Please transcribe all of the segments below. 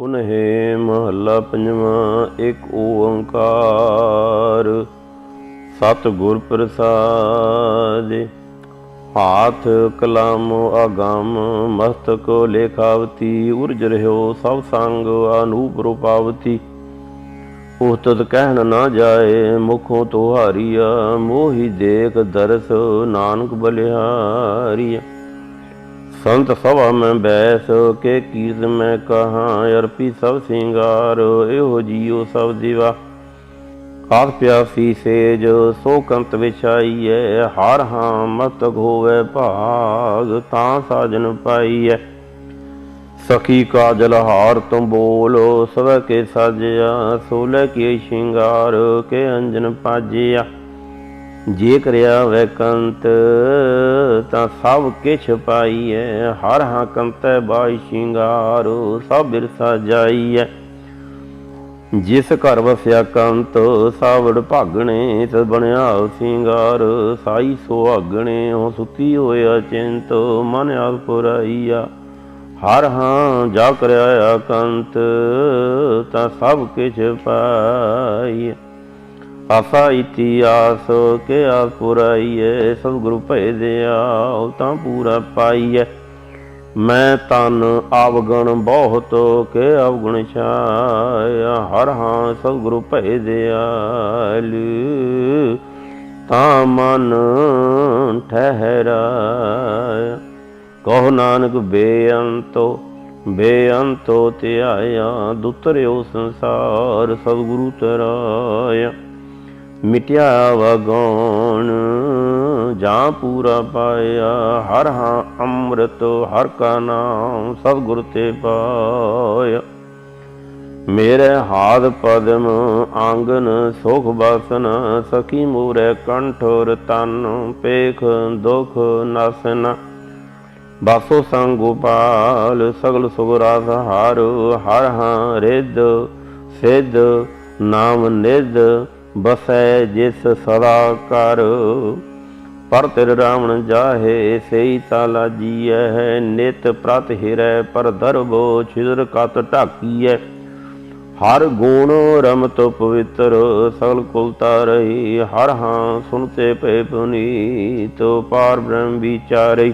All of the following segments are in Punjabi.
ਪੁਨਹਿ ਮਹੱਲਾ ਪੰਜਵਾਂ, ਇੱਕ ਓੰਕਾਰ। ਸਤ ਗੁਰ ਪ੍ਰਸਾਦਿ, ਹਾਥ ਕਲਮ ਅਗੰਮ, ਮਸਤਕ ਲੇਖਾਵਤੀ, ਉਰਜ ਰਹਿਓ ਸਭ ਸੰਗ ਅਨੂਪ ਰੂਪਾਵਤੀ। ਉਹ ਤਦ ਕਹਿਣ ਨਾ ਜਾਏ, ਮੁਖੋਂ ਤੁਹਾਰੀਆ, ਮੋਹੀ ਦੇਖ ਦਰਸ ਨਾਨਕ ਬਲਿਹਾਰੀਆ। ਸੰਤ ਸਭਾ ਮੈਂ ਬੈਸ ਕੇ ਕੀਰਤ ਮੈਂ ਕਹਾਂ, ਅਰਪੀ ਸਭ ਸਿੰਗਾਰ, ਇਹੋ ਜੀਉ ਸਭ ਦੀਵਾ। ਖਾਸ ਪਿਆਸੀ ਸੇਜ, ਸੋ ਕੰਤ ਵਿਛਾਈਐ, ਹਰ ਹਾਂ ਮਤਕ ਹੋਵੇ ਭਾਗ, ਤਾਂ ਸਾਜਨ ਪਾਈਐ। ਸਖੀ ਕਾਜਲ ਹਾਰ ਤੁਮ ਬੋਲੋ, ਸਵੇ ਕੇ ਸਾਜਿਆ, ਸੋਲੇ ਕੀ ਸ਼ਿੰਗਾਰ, ਕੇ ਅੰਜਨ ਪਾਜਿਆ। ਜੇ ਕਰਿਆ ਵੈ ਕੰਤ ਤਾਂ ਸਭ ਕਿਛ ਪਾਈਐ। ਹਰ ਹਾਂ ਕੰਤੈ ਬਾਈ ਸ਼ਿੰਗਾਰ, ਸਭ ਬਿਰਸਾ ਜਾਈਐ। ਜਿਸ ਘਰ ਵਸਿਆ ਕੰਤ, ਸਾਵੜ ਭਾਗਣੇ ਤਦ ਬਣਿਆ ਸਿੰਗਾਰ। ਸਾਈ ਸੁਹਾਗਣੇ ਹੋ ਸੁਤੀ ਹੋਇਆ ਚਿੰਤ, ਮਨ ਆਪ ਪੁਰਾਈਆ। ਹਰ ਹਾਂ ਜਾ ਕਰਿਆ ਕੰਤ, ਤਾਂ ਸਭ ਕਿਛ ਪਾਈਐ। ਆਸਾ ਇਤਿਆਸ ਕੇ ਆਸ ਪੁਰਾਈਐ ਸਭ ਗੁਰੂ ਭੈ ਦਿਆ ਤਾਂ ਪੂਰਾ ਪਾਈਐ ਮੈਂ ਤਨ ਆਵਗਣ ਬਹੁਤ ਕੇ ਅਵਗੁਣ ਛਾਇਆ, ਹਰ ਹਾਂ ਸਭ ਗੁਰੂ ਦਿਆ ਦਿਆਲ ਤਾਂ ਮਨ ਠਹਿਰਾਇਆ। ਕਹੋ ਨਾਨਕ, ਬੇਅੰਤੋ ਬੇਅੰਤੋ ਧਿਆਇਆ, ਦੁਤਰਿਓ ਸੰਸਾਰ ਸਭ ਤਰਾਇਆ ਮਿਟਿਆ ਵਗਉਣ ਜਾਂ ਪੂਰਾ ਪਾਇਆ, ਹਰ ਹਾਂ ਅੰਮ੍ਰਿਤ, ਹਰ ਕਾ ਨਾਮ, ਸਭ ਗੁਰ ਤੇ ਪਾਇਆ। ਮੇਰੇ ਹਾਥ ਪਦਮ ਆਂਗਨ, ਸੁਖ ਬਸਨ ਸਖੀ ਮੂਰੇ ਕੰਠੋਰ ਤਨ ਪੇਖ ਦੁਖ ਨਸਨ। ਬਾਸੋ ਸੰਗ ਗੋਪਾਲ ਸਗਲ ਸੁਖ ਰਾਸ ਹਾਰ, ਹਰ ਹਾਂ ਰਿੱਧ, ਸਿੱਧ, ਨਾਮ ਨਿਧ ਬਸੈ ਜਿਸ ਸਦਾ ਕਰ, ਪਰ ਤੇਰ ਰਾਵਣ ਜਾਹੇ, ਸਈ ਤਾਲਾ ਜੀਐ ਨਿਤ ਪ੍ਰਤ ਹਿਰੈ, ਪਰ ਦਰਬੋ ਛਿਦਰ ਕਤ ਢਾਕੀਐ। ਹਰ ਗੁਣ ਰਮਤ ਪਵਿੱਤਰ, ਸਗਲ ਕੁਲਤਾ ਰਹੀ, ਹਰ ਹਾਂ ਸੁਨਤੇ ਪੈ ਪੁਨੀਤ ਪਾਰ ਬ੍ਰਹਮ ਵਿਚਾਰਈ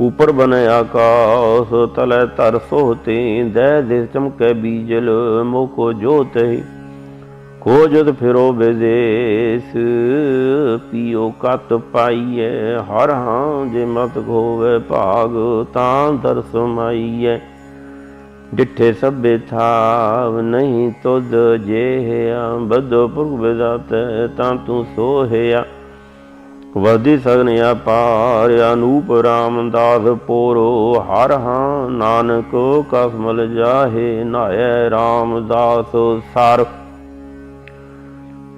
ਉਪਰ ਬਨ ਆਕਾਸ, ਤਲੈ ਧਰ ਸੋਹਤੀ ਦੇ ਦੇ ਚਮਕੈ ਬੀਜਲ ਮੋਕੋ ਜੋਤਿ ਖੋਜਤ ਫਿਰੋ ਵਿਦੇਸ, ਪੀਓ ਕਤ ਪਾਈਐ, ਹਰ ਹਾਂ ਜੇ ਮਤ ਹੋਵੇ ਭਾਗ, ਤਾਂ ਦਰਸ ਮਾਈਐ। ਡਿਠੇ ਸਭੇ ਥਾਵ, ਨਹੀਂ ਤੁਧ ਜੇਹਿਆ ਬਦੋ ਪੁਰਖ ਬਿਦਾਤ ਤਾਂ ਤੂੰ ਸੋਹਿਆ। ਵਦੀ ਸਗਨ ਅਪਾਰ, ਅਨੂਪ ਰਾਮਦਾਸ ਪੋਰੋ, ਹਰ ਹਾਂ ਨਾਨਕ ਕਸਮਲ ਜਾਹੇ ਨਾਇ ਰਾਮਦਾਸ ਸਰ।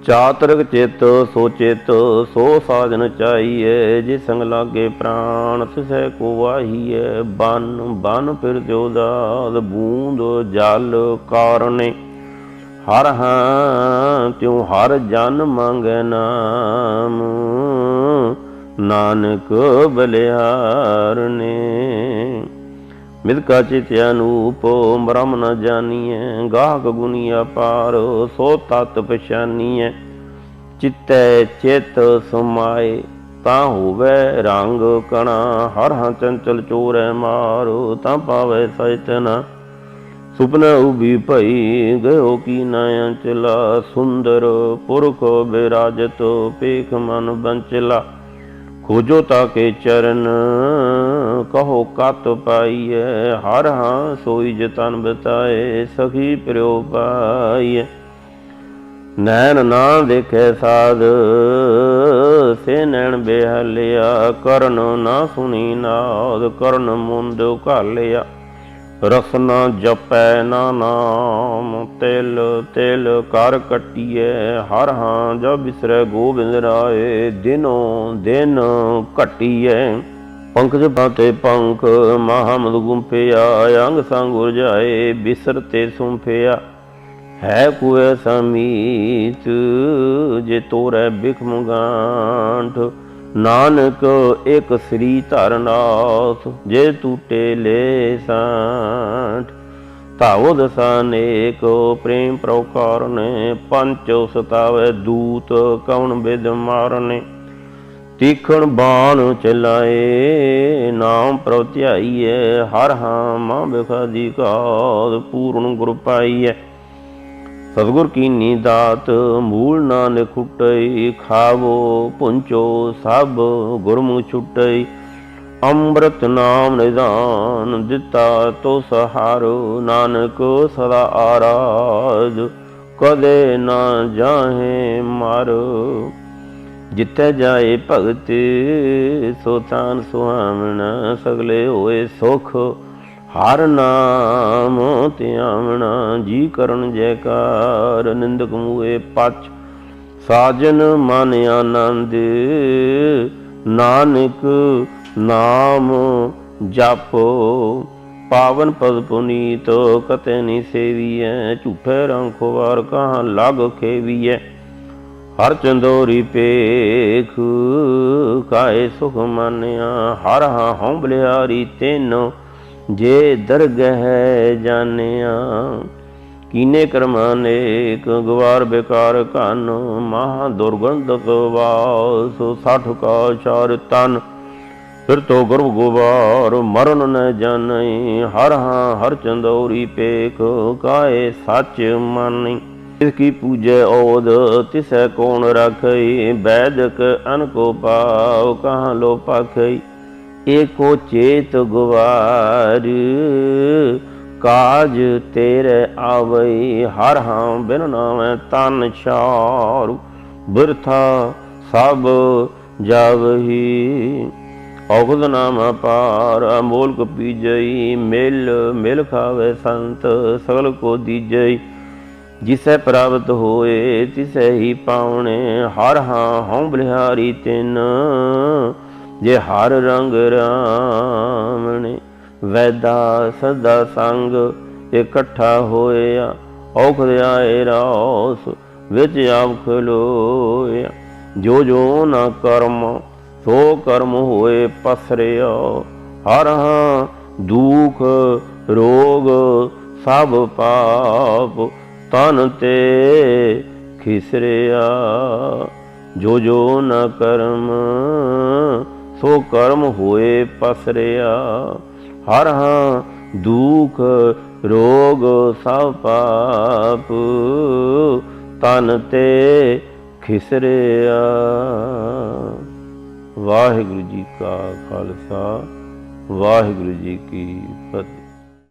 ਚਾਤਰਕ ਚਿਤ ਸੋ ਚਿਤ, ਸੋ ਸਾਜਨ ਚਾਹੀਏ ਜੇ ਸੰਗ ਲਾਗੇ ਪ੍ਰਾਣ, ਤਿਸੈ ਕੋ ਵਾਹੀਏ। ਬਨ ਬਨ ਫਿਰ ਜੋਦਾਦ ਬੂੰਦ ਜਲ ਕਾਰਨੇ। ਹਰ ਹਾਂ, ਤਿਉ ਹਰ ਜਨ ਮੰਗੈ ਨਾਮ, ਨਾਨਕ ਬਲਿਹਾਰਨੇ ਮਿਦਕਾ ਚਿਤ ਅਨੂਪ ਬ੍ਰਹਮ ਨ ਜਾਣੀਐ ਗਾਹਕ ਗੁਨੀ ਅਪਾਰ ਸੋ ਤਤ ਪਛਾਨੀਐ। ਚਿਤੈ ਚਿਤ ਸਮਾਏ, ਤਾਂ ਹੋਵੇ ਰੰਗ ਕਣਾ, ਹਰ ਹਾਂ ਚੰਚਲ ਚੋਰੈ ਮਾਰੋ, ਤਾਂ ਪਾਵੇ ਸਚਨਾ। ਸੁਪਨਾ ਉਭੀ ਭਈ, ਗਇਓ ਕੀ ਨਯ ਚਲਾ ਸੁੰਦਰ ਪੁਰਖ ਬਿਰਾਜਤ ਪੇਖ ਮਨ ਬੰਚਲਾ। ਖੋਜੋ ਤਾਕੇ ਚਰਨ ਕਹੋ ਕਤ ਪਾਈਐ, ਹਰ ਹਾਂ ਸੋਈ ਜਤਨ ਬਤਾਏ, ਸਖੀ ਪ੍ਰਿਓ ਪਾਈਐ। ਨੈਣ ਨਾ ਦੇਖੈ ਸਾਧ, ਸੇ ਨੈਣ ਬੇਹਲਿਆ, ਕਰਨ ਨਾ ਸੁਣੀ ਨਾਦ, ਕਰਨ ਮੁੰਦ ਘਾਲਿਆ। ਰਸਨਾ ਜਪੈ ਨਾ ਨਾਮ, ਤਿਲ ਤਿਲ ਕਰ ਕਟਿਐ, ਹਰ ਹਾਂ ਜਬ ਬਿਸਰੈ ਗੋਬਿੰਦ ਰਾਏ, ਦਿਨੋ ਦਿਨ ਘਟਿਐ। ਪੰਕਜ ਬਾਤੇ ਪੰਖ ਮਹਾਮਦ ਗੁੰਫਿਆ, ਅੰਗ ਸੰਗ ਉਰਜਾਏ ਬਿਸਰ ਤੇ ਸੁੰਫਿਆ। ਹੈ ਕੁਏ ਸਮੀਤ, ਜੇ ਤੋਰੇ ਬਿਖਮ ਗਾਂਠ ਨਾਨਕ ਇੱਕ ਸ੍ਰੀ ਧਰਨਾਥ, ਜੇ ਟੂਟੇ ਲੈ ਸਾਠ। ਧਾਵੋ ਦਸਾਨੇਕ ਪ੍ਰੇਮ ਪ੍ਰੋਕਾਰਨੇ ਪੰਚ ਸਤਾਵੇ ਦੂਤ, ਕਉਣ ਬਿਦ ਮਾਰਨੇ। ਤੀਖਣ ਬਾਣ ਚਲਾਏ, ਨਾਮ ਪ੍ਰਭ ਧਿਆਈਐ, ਹਰ ਹਾਂ ਮਾਂ ਬਿਖਾਦੀ ਕਾਦ ਪੂਰਨ ਗੁਰ ਪਾਈਐ। ਸਤਿਗੁਰ ਕੀਨੀ ਦਾਤ ਮੂਲ ਨਾਨਕ ਖੁਟਈ ਖਾਵੋ ਪੁੰਚੋ ਸਭ ਗੁਰਮੁਖ ਛੁਟਈ। ਅੰਮ੍ਰਿਤ ਨਾਮ ਨਿਦਾਨ ਦਿੱਤਾ ਤੋ ਸਹਾਰੋ, ਨਾਨਕ ਸਦਾ ਆਰਾਧ, ਕਦੇ ਨਾ ਜਾਹੇ ਮਾਰੋ। ਜਿੱਥੇ ਜਾਏ ਭਗਤ, ਸੋ ਤਾਨ ਸੁਹਾਵਣਾ, ਸਗਲੇ ਹੋਏ ਸੁਖ। ਹਰ ਨਾਮ ਧਿਆਵਣਾ ਜੀ ਕਰਨ ਜੈਕਾਰ, ਨਿੰਦਕ ਮੂਏ ਪਛ। ਸਾਜਨ ਮਨ ਆਨੰਦ, ਨਾਨਕ ਨਾਮ ਜਪੋ। ਪਾਵਨ ਪਦ ਪੁਨੀਤ, ਕਤੇ ਨੀ ਸੇਵੀਐ, ਝੂਠੇ ਰੰਗ ਖਵਾਰ, ਕਹਾਂ ਲਗ ਖੇਵੀਐ। ਹਰ ਚੰਦੋਰੀ ਪੇਖ ਕਾਏ ਸੁਖ ਮਾਨਿਆ, ਹਰ ਹਾਂ ਹਉ ਬਲਿਆਰੀ ਤੈਨੋ, ਜੇ ਦਰਗਹਿ ਜਾਣਿਆ। ਕੀਨੇ ਕਰਮਾਨੇਕ ਗਵਾਰ ਬੇਕਾਰ ਕਨ ਮਹਾ ਦੁਰਗੰਧ ਵਾਸ, ਸਠ ਕਾ ਚਾਰ ਤਨ। ਫਿਰ ਤੋ ਗਰਭ ਗੋਬਾਰ ਮਰਨ ਨ ਜਾਣਈ, ਹਰ ਹਾਂ ਹਰ ਚੰਦੋਰੀ ਪੇਖ ਕਾਏ ਸੱਚ ਮਾਨੀ ਇਸ ਕੀ ਪੂਜੈ ਔਦ ਤਿਸੈ ਕੋਣ ਰਖਈ? ਬੈਦਕ ਅਨ ਕੋ ਪਾਉ, ਕਹਾਂ ਲੋ ਪਖਈ? ਏਕੋ ਚੇਤ ਗਵਾਰ, ਕਾਜ ਤੇਰੇ ਆਵਈ, ਹਰ ਹਾਂ ਬਿਨ ਨਾਮੈ ਤਨ ਛਾਰੂ ਬਿਰਥਾ ਸਭ ਜਾਵਹੀ ਔਗਦ ਨਾਮ ਪਾਰ ਅਮੋਲਕ ਪੀਜਈ, ਮਿਲ ਮਿਲ ਖਾਵੇ ਸੰਤ, ਸਗਲ ਕੋ ਦੀਜਈ। ਜਿਸੈ ਪ੍ਰਾਪਤ ਹੋਏ, ਤਿਸੈ ਹੀ ਪਾਉਣੇ, ਹਰ ਹਾਂ ਹਉ ਬਲਿਹਾਰੀ ਤਿਨ। ਜੇ ਹਰ ਰੰਗ ਰਾਮਣੇ ਵੈਦਾ ਸਦਾ ਸੰਗ ਇਕੱਠਾ ਹੋਇਆ। ਔਖਦ ਆਏ ਰਾਸ ਵਿੱਚ ਆਪ ਖਲੋਇਆ ਜੋ ਜੋ ਨਾ ਕਰਮ, ਸੋ ਕਰਮ ਹੋਏ ਪਸਰਿਆ। ਹਰ ਹਾਂ ਦੁਖ ਰੋਗ ਸਭ ਪਾਪ ਤਨ ਤੇ ਖਿਸਰਿਆ, ਜੋ ਜੋ ਨ ਕਰਮ, ਸੋ ਕਰਮ ਹੋਏ ਪਸਰਿਆ। ਹਰ ਹਾਂ ਦੁਖ ਰੋਗ ਸਭ ਪਾਪ, ਤਨ ਤੇ ਖਿਸਰਿਆ। ਵਾਹਿਗੁਰੂ ਜੀ ਕਾ ਖਾਲਸਾ, ਵਾਹਿਗੁਰੂ ਜੀ ਕੀ ਫਤਿਹ।